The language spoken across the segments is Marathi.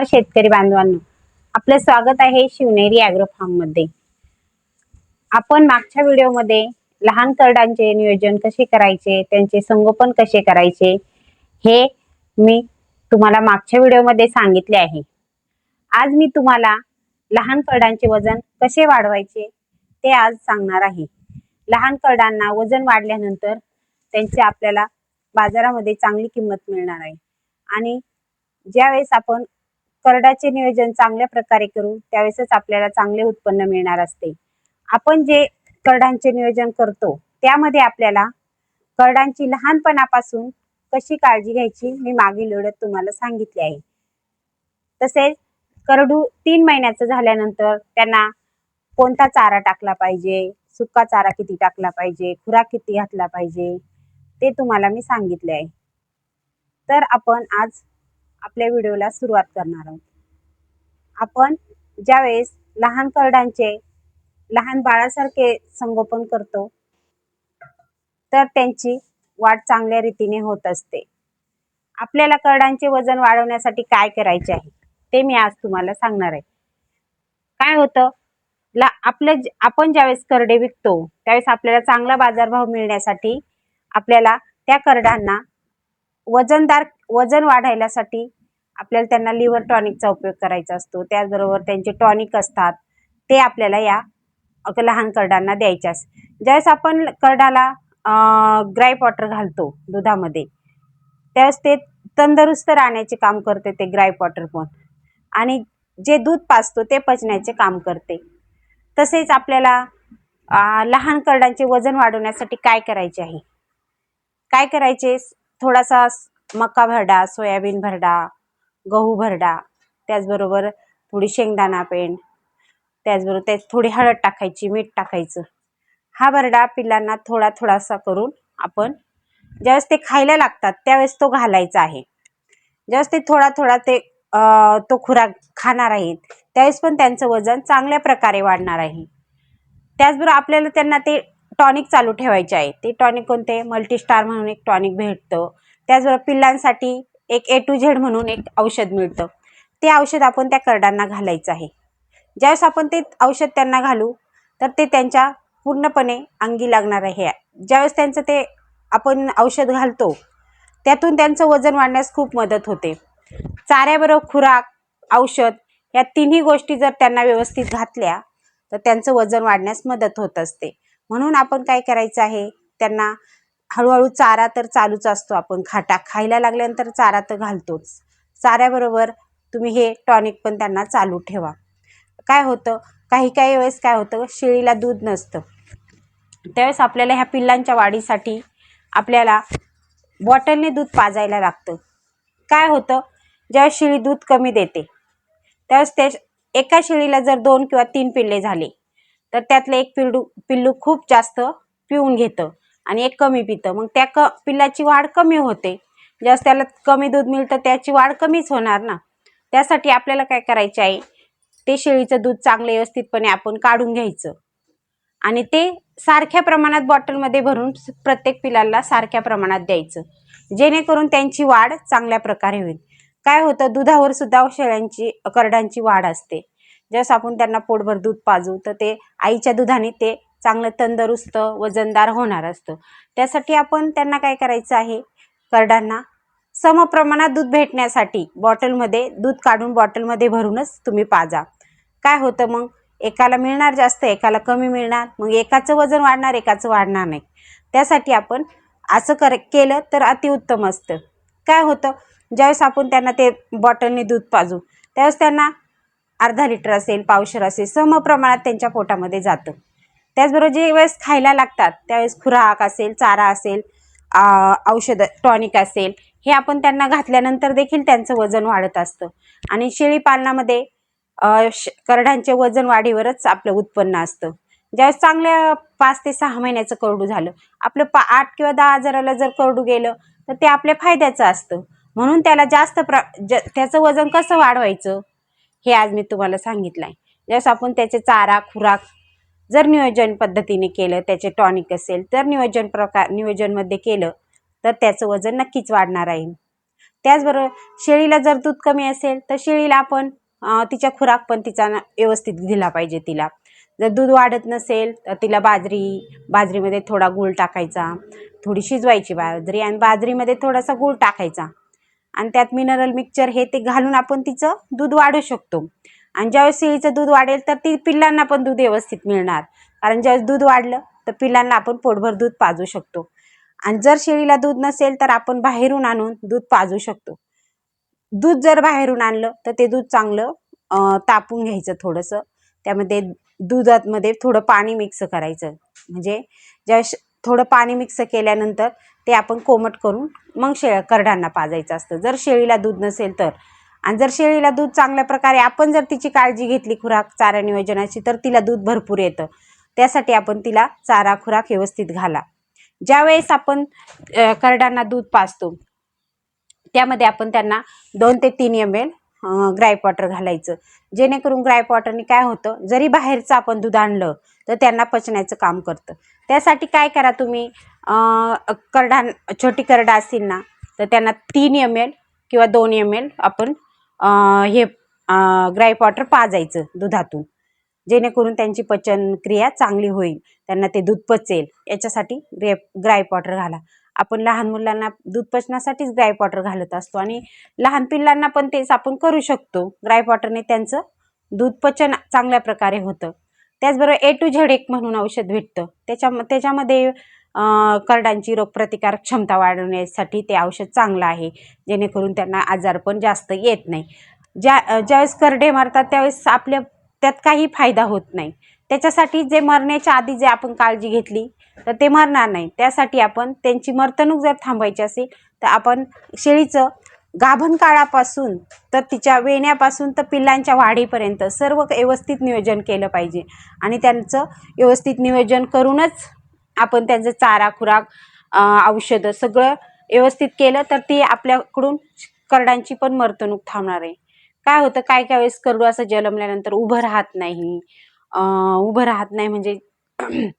नमस्कार शेतकरी बांधवांनो. आपलं स्वागत आहे शिवनेरी अॅग्रो फार्ममध्ये. आपण मागच्या व्हिडिओमध्ये लहान करडांचे नियोजन कसे करायचे त्यांचे संगोपन कसे करायचे हे मी तुम्हाला मागच्या व्हिडिओमध्ये सांगितले आहे. आज मी तुम्हाला लहान करडांचे वजन कसे वाढवायचे ते आज सांगणार आहे. लहान करडांना वजन वाढल्यानंतर त्यांची आपल्याला बाजारामध्ये चांगली किंमत मिळणार आहे. आणि ज्यावेळेस आपण करडाचे नियोजन चांगल्या प्रकारे करू त्यावेळेसच आपल्याला चांगले उत्पन्न मिळणार असते. आपण जे करडांचे नियोजन करतो त्यामध्ये आपल्याला करडांची लहानपणापासून कशी काळजी घ्यायची मी मागील वेळात तुम्हाला सांगितले आहे. तसेच करडू तीन महिन्याचं झाल्यानंतर त्यांना कोणता चारा टाकला पाहिजे सुका चारा किती टाकला पाहिजे खुराक किती घातला पाहिजे ते तुम्हाला मी सांगितले आहे. तर आपण आज आपल्या व्हिडिओला सुरुवात करणार आहोत. आपण ज्यावेळेस लहान करडांचे लहान बाळासारखे संगोपन करतो तर त्यांची वाढ चांगल्या रीतीने होत असते. आपल्याला करडांचे वजन वाढवण्यासाठी काय करायचे आहे ते मी आज तुम्हाला सांगणार आहे. काय होतं? ला आपलं आपण ज्यावेळेस करडे विकतो त्यावेळेस आपल्याला चांगला बाजारभाव मिळण्यासाठी आपल्याला त्या करडांना वजनदार वजन वाढायलासाठी आपल्याला त्यांना लिव्हर टॉनिकचा उपयोग करायचा असतो. त्याचबरोबर त्यांचे टॉनिक असतात ते आपल्याला या लहान करडांना द्यायच्यास ज्यावेळेस आपण करडाला ग्राईप वॉटर घालतो दुधामध्ये त्यावेळेस ते तंदुरुस्त राहण्याचे काम करते ते ग्राईप वॉटर पण. आणि जे दूध पाजतो ते पचण्याचे काम करते. तसेच आपल्याला लहान करडांचे वजन वाढवण्यासाठी काय करायचे आहे? काय करायचे? थोडासा मका भरडा सोयाबीन भरडा गहू भरडा त्याचबरोबर थोडी शेंगदाणा पेंड त्याचबरोबर त्यात थोडी हळद टाकायची मीठ टाकायचं. हा भरडा पिल्लांना थोडा थोडासा करून आपण ज्यावेळेस ते खायला लागतात त्यावेळेस तो घालायचा आहे. ज्यावेळेस ते थोडा थोडा ते तो खुराक खाणार आहेत त्यावेळेस पण त्यांचं वजन चांगल्या प्रकारे वाढणार आहे. त्याचबरोबर आपल्याला त्यांना ते टॉनिक चालू ठेवायचे आहे. ते टॉनिक कोणते? मल्टीस्टार म्हणून एक टॉनिक भेटतं. त्याचबरोबर पिल्लांसाठी एक ए टू झेड म्हणून एक औषध मिळतं. ते औषध आपण त्या करडांना घालायचं आहे. ज्यावेळेस आपण ते औषध त्यांना घालू तर ते त्यांच्या पूर्णपणे अंगी लागणार आहे. ज्यावेळेस त्यांचं ते आपण औषध घालतो त्यातून त्यांचं वजन वाढण्यास खूप मदत होते. चाऱ्याबरोबर खुराक औषध या तिन्ही गोष्टी जर त्यांना व्यवस्थित घातल्या तर त्यांचं वजन वाढण्यास मदत होत असते. म्हणून आपण काय करायचं आहे त्यांना हळूहळू चारा तर चालूच असतो आपण. खाटा खायला लागल्यानंतर चारा तर घालतोच. चाऱ्याबरोबर तुम्ही हे टॉनिक पण त्यांना चालू ठेवा. काय होतं? काही काही वेळेस काय होतं? शेळीला दूध नसतं. त्यावेळेस आपल्याला ह्या पिल्लांच्या वाढीसाठी आपल्याला बॉटलने दूध पाजायला लागतं. काय होतं? ज्यावेळेस शेळी दूध कमी देते त्यावेळेस त्या एका शेळीला जर दोन किंवा तीन पिल्ले झाले तर त्यातलं एक पिल्लू पिल्लू खूप जास्त पिऊन घेतं. आणि एक कमी पितं. मग त्या क पिल्लाची वाढ कमी होते. ज्यावेळेस त्याला कमी दूध मिळतं त्याची वाढ कमीच होणार ना? त्यासाठी आपल्याला काय करायचे आहे ते शेळीचं दूध चांगलं व्यवस्थितपणे आपण काढून घ्यायचं. आणि ते सारख्या प्रमाणात बॉटलमध्ये भरून प्रत्येक पिलाला सारख्या प्रमाणात द्यायचं. जेणेकरून त्यांची वाढ चांगल्या प्रकारे होईल. काय होतं? दुधावर सुद्धा शेळ्यांची करड्यांची वाढ असते. जसं आपण त्यांना पोटभर दूध पाजू तर ते आईच्या दुधाने ते चांगलं तंदुरुस्त वजनदार होणार असतं. त्यासाठी आपण त्यांना काय करायचं आहे? करडांना समप्रमाणात दूध भेटण्यासाठी बॉटलमध्ये दूध काढून बॉटलमध्ये भरूनच तुम्ही पाजा. काय होतं मग? एकाला मिळणार जास्त एकाला कमी मिळणार. मग एकाचं वजन वाढणार एकाचं वाढणार नाही. त्यासाठी आपण असं कर केलं तर अतिउत्तम असतं. काय होतं? ज्यावेळेस आपण त्यांना ते बॉटलने दूध पाजू त्यावेळेस त्यांना अर्धा लिटर असेल पावशर असेल समप्रमाणात त्यांच्या पोटामध्ये जातं. त्याचबरोबर जे वेळेस खायला लागतात त्यावेळेस खुराक असेल चारा असेल औषध औषधं टॉनिक असेल हे आपण त्यांना घातल्यानंतर देखील त्यांचं वजन वाढत असतं. आणि शेळी पालनामध्ये श करडांचे वजन वाढीवरच आपलं उत्पन्न असतं. ज्यावेळेस चांगल्या पाच ते सहा महिन्याचं करडू झालं आपलं पा आठ किंवा दहा हजाराला जर करडू गेलं तर ते आपल्या फायद्याचं असतं. म्हणून त्याला जास्त प्र ज त्याचं वजन कसं वाढवायचं हे आज मी तुम्हाला सांगितलं आहे ज्यावेळेस आपण त्याचे चारा खुराक जर नियोजन पद्धतीने केलं त्याचे टॉनिक असेल तर नियोजन प्रकार नियोजनमध्ये केलं तर त्याचं वजन नक्कीच वाढणार आहे. त्याचबरोबर शेळीला जर दूध कमी असेल तर शेळीला आपण तिच्या खुराक पण तिचा व्यवस्थित दिला पाहिजे तिला. जर दूध वाढत नसेल तर तिला बाजरी बाजरीमध्ये थोडा गूळ टाकायचा थोडी शिजवायची बाजरी आणि बाजरीमध्ये थोडासा गूळ टाकायचा. आणि त्यात मिनरल मिक्सचर हे ते घालून आपण तिचं दूध वाढू शकतो. आणि ज्यावेळेस शेळीचं दूध वाढेल तर ती पिल्लांना पण दूध व्यवस्थित मिळणार. कारण ज्यावेळेस दूध वाढलं तर पिल्लांना आपण पोटभर दूध पाजू शकतो. आणि जर शेळीला दूध नसेल तर आपण बाहेरून आणून दूध पाजू शकतो. दूध जर बाहेरून आणलं तर ते दूध चांगलं तापून घ्यायचं थोडंसं. त्यामध्ये दुधामध्ये थोडं पाणी मिक्स करायचं. म्हणजे ज्यावेळेस थोडं पाणी मिक्स केल्यानंतर ते आपण कोमट करून मग शे करडांना पाजायचं असतं. जर शेळीला दूध नसेल तर. आणि जर शेळीला दूध चांगल्या प्रकारे आपण जर तिची काळजी घेतली खुराक चारा नियोजनाची तर तिला दूध भरपूर येतं. त्यासाठी आपण तिला चारा खुराक व्यवस्थित घाला. ज्यावेळेस आपण करडांना दूध पाजतो त्यामध्ये आपण त्यांना दोन ते तीन एम एल ग्राईप वॉटर घालायचं. जेणेकरून ग्राईप वॉटरने काय होतं जरी बाहेरचं आपण दूध आणलं तर त्यांना पचण्याचं काम करतं. त्यासाठी काय करा तुम्ही अं, करडा छोटी करडा असतील ना तर त्यांना तीन एम एल किंवा दोन एम एल आपण हे ग्राईप वॉटर पाजायचं दुधातून. जेणेकरून त्यांची पचनक्रिया चांगली होईल. त्यांना ते दूध पचेल. याच्यासाठी ग्रेप ग्राईप वॉटर घाला. आपण लहान मुलांना दूध पचण्यासाठीच ग्राईप वॉटर घालत असतो आणि लहान पिल्लांना पण तेच आपण करू शकतो. ग्राईप वॉटरने त्यांचं दूध पचन चांगल्या प्रकारे होतं. त्याचबरोबर ए टू झेड एक म्हणून औषध भेटतं. त्याच्या त्याच्यामध्ये करडांची रोगप्रतिकारक क्षमता वाढवण्यासाठी ते औषध चांगलं आहे. जेणेकरून त्यांना आजार पण जास्त येत नाही. ज्या ज्यावेळेस करडे मारतात त्यावेळेस आपल्या त्यात काही फायदा होत नाही. त्याच्यासाठी जे मरण्याच्या आधी जे आपण काळजी घेतली तर ते मरणार नाही. त्यासाठी आपण त्यांची मर्तणूक जर थांबायची असेल तर आपण शेळीचं गाभण काळापासून तर तिच्या वेण्यापासून तर पिल्लांच्या वाढीपर्यंत सर्व व्यवस्थित नियोजन केलं पाहिजे. आणि त्यांचं व्यवस्थित नियोजन करूनच आपण त्यांचं चारा खुराक औषधं सगळं व्यवस्थित केलं तर ती आपल्याकडून करडांची पण मर्तणूक थांबणार आहे. काय होतं? काय काय वेळेस करडू असं जन्मल्यानंतर उभं राहत नाही. उभं राहत नाही म्हणजे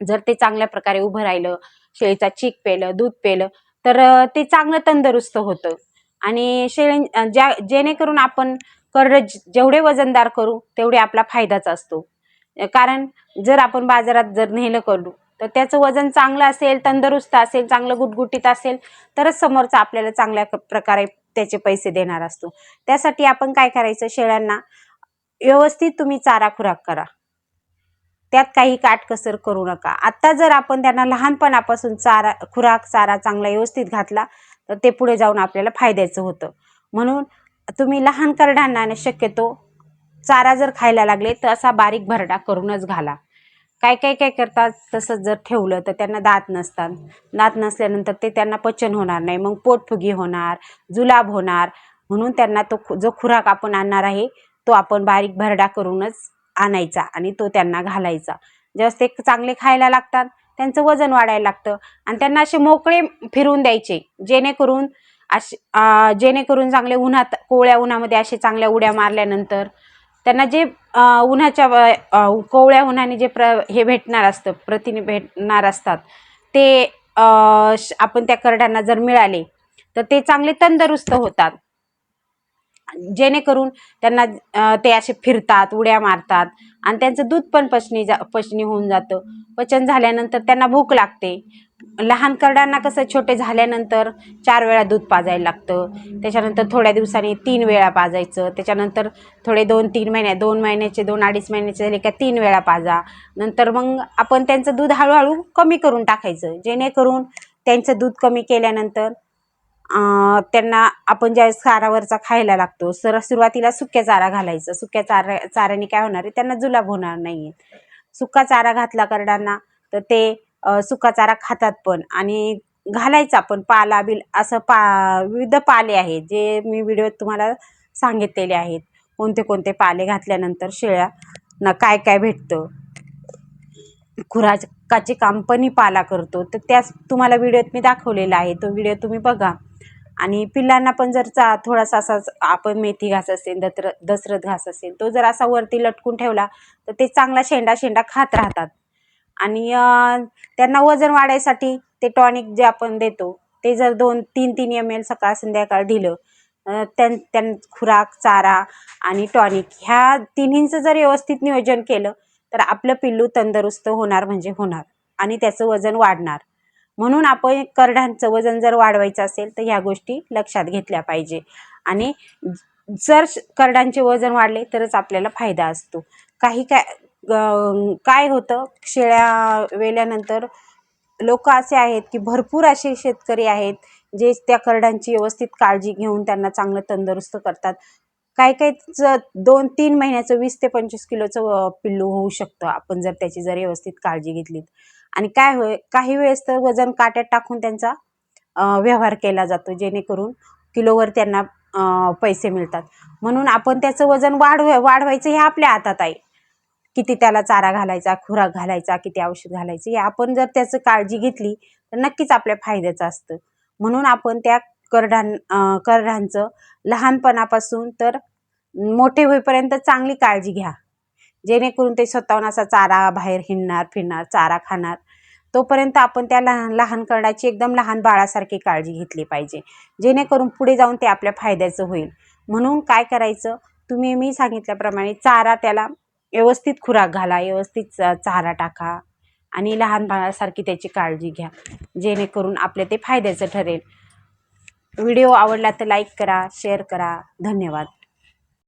जर ते चांगल्या प्रकारे उभं राहिलं शेळीचा चीक पेलं दूध पेलं तर ते चांगलं तंदुरुस्त होतं. आणि शेळी ज्या जेणेकरून आपण करडं जेवढे वजनदार करू तेवढे आपला फायदाच असतो. कारण जर आपण बाजारात जर नेलं करडू तर त्याचं वजन चांगलं असेल तंदुरुस्त असेल चांगलं गुटगुटीत असेल तरच समोरचा आपल्याला चांगल्या क- प्रकारे त्याचे पैसे देणार असतो. त्यासाठी आपण काय करायचं शेळ्यांना? व्यवस्थित तुम्ही चारा खुराक करा. त्यात काही काटकसर करू नका. आत्ता जर आपण त्यांना लहानपणापासून चारा खुराक चारा चांगला व्यवस्थित घातला तर ते पुढे जाऊन आपल्याला फायद्याचं होतं. म्हणून तुम्ही लहान करडांना न शक्यतो चारा जर खायला लागले तर असा बारीक भरडा करूनच घाला. काय काय काय करतात? तसं जर ठेवलं तर त्यांना दात नसतात. दात नसल्यानंतर ते त्यांना पचन होणार नाही. मग पोटफुगी होणार जुलाब होणार. म्हणून त्यांना तो खु- जो खुराक आपण आणणार आहे तो आपण बारीक भरडा करूनच आणायचा आणि तो त्यांना घालायचा. जेव्हा ते चांगले खायला लागतात त्यांचं वजन वाढायला लागतं आणि त्यांना असे मोकळे फिरून द्यायचे जेणेकरून असे जेणेकरून चांगले उन्हात कोवळ्या उन्हामध्ये असे चांगल्या उड्या मारल्यानंतर त्यांना जे उन्हाच्या व- कोवळ्या उन्हाने जे प्र हे भेटणार असतं प्रथिने भेटणार असतात ते श- आपण त्या करड्यांना जर मिळाले तर ते चांगले तंदुरुस्त होतात. जेणेकरून त्यांना ते असे फिरतात उड्या मारतात आणि त्यांचं दूध पण पचनी जा पचनी होऊन जातं. पचन झाल्यानंतर त्यांना भूक लागते. लहान करडांना कसं छोटे झाल्यानंतर चार वेळा दूध पाजायला लागतं. त्याच्यानंतर थोड्या दिवसांनी तीन वेळा पाजायचं. त्याच्यानंतर थोडे दोन तीन महिन्या दोन महिन्याचे दोन अडीच महिन्याचे झाले का तीन वेळा पाजा. नंतर मग आपण त्यांचं दूध हळूहळू कमी करून टाकायचं. जेणेकरून त्यांचं दूध कमी केल्यानंतर त्यांना आपण ज्यावेळेस चारावरचा खायला लागतो सर सुरुवातीला सुक्या चारा घालायचा. सुक्या चारा चाऱ्याने काय होणार आहे? त्यांना जुलाब होणार नाही सुका चारा घातला करडांना तर ते सुका चारा खातात पण आणि घालायचा पण पाला बिल असं पा विविध पाले आहेत जे मी व्हिडिओत तुम्हाला सांगितलेले आहेत. कोणते कोणते पाले घातल्यानंतर शेळ्या काय काय भेटतं? खुराकाची कंपनी पाला करतो. तर त्याच तुम्हाला व्हिडिओत मी दाखवलेला आहे. तो व्हिडिओ तुम्ही बघा. आणि पिल्लांना पण जर चा थोडासा असाच आपण मेथी घास असेल दत्र दसरथ घास असेल तो जर असा वरती लटकून ठेवला तर ते चांगला शेंडा शेंडा खात राहतात. आणि त्यांना वजन वाढायसाठी ते टॉनिक जे आपण देतो ते जर दोन तीन तीन एम एल सकाळ संध्याकाळ दिलं त्यां त्यां खुराक चारा आणि टॉनिक ह्या तिन्हींचं जर व्यवस्थित नियोजन केलं तर आपलं पिल्लू तंदुरुस्त होणार म्हणजे होणार आणि त्याचं वजन वाढणार. म्हणून आपण करडांचं वजन जर वाढवायचं असेल तर ह्या गोष्टी लक्षात घेतल्या पाहिजे. आणि जर करड्यांचे वजन वाढले तरच आपल्याला फायदा असतो. काही काय काय होतं? शेळ्या वेल्यानंतर लोक असे आहेत की भरपूर असे शेतकरी आहेत जे त्या करडांची व्यवस्थित काळजी घेऊन त्यांना चांगलं तंदुरुस्त करतात. काही काही दोन तीन महिन्याचं वीस ते पंचवीस किलोचं पिल्लू होऊ शकतं आपण जर त्याची जर व्यवस्थित काळजी घेतली आणि काय होय काही वेळेस तर वजन काट्यात टाकून त्यांचा व्यवहार केला जातो जेणेकरून किलोवर त्यांना पैसे मिळतात. म्हणून आपण त्याचं वजन वाढव वाढवायचं हे आपल्या हातात आहे. किती त्याला चारा घालायचा खुराक घालायचा किती औषध घालायचं हे आपण जर त्याचं काळजी घेतली तर नक्कीच आपल्या फायद्याचं असतं. म्हणून आपण त्या करडां करडांचं लहानपणापासून तर मोठे होईपर्यंत चांगली काळजी घ्या. जेणेकरून ते स्वतःहून असा चारा बाहेर हिंडणार फिरणार चारा खाणार तोपर्यंत आपण त्या लहान लहान करडाची एकदम लहान बाळासारखी काळजी घेतली पाहिजे. जेणेकरून पुढे जाऊन ते आपल्या फायद्याचं होईल. म्हणून काय करायचं? तुम्ही मी सांगितल्याप्रमाणे चारा त्याला व्यवस्थित खुराक घाला व्यवस्थित चारा टाका आणि लहान बाळासारखी त्याची काळजी घ्या जेणेकरून आपले ते फायद्याचं ठरेल. व्हिडिओ आवडला तर लाईक करा शेअर करा. धन्यवाद.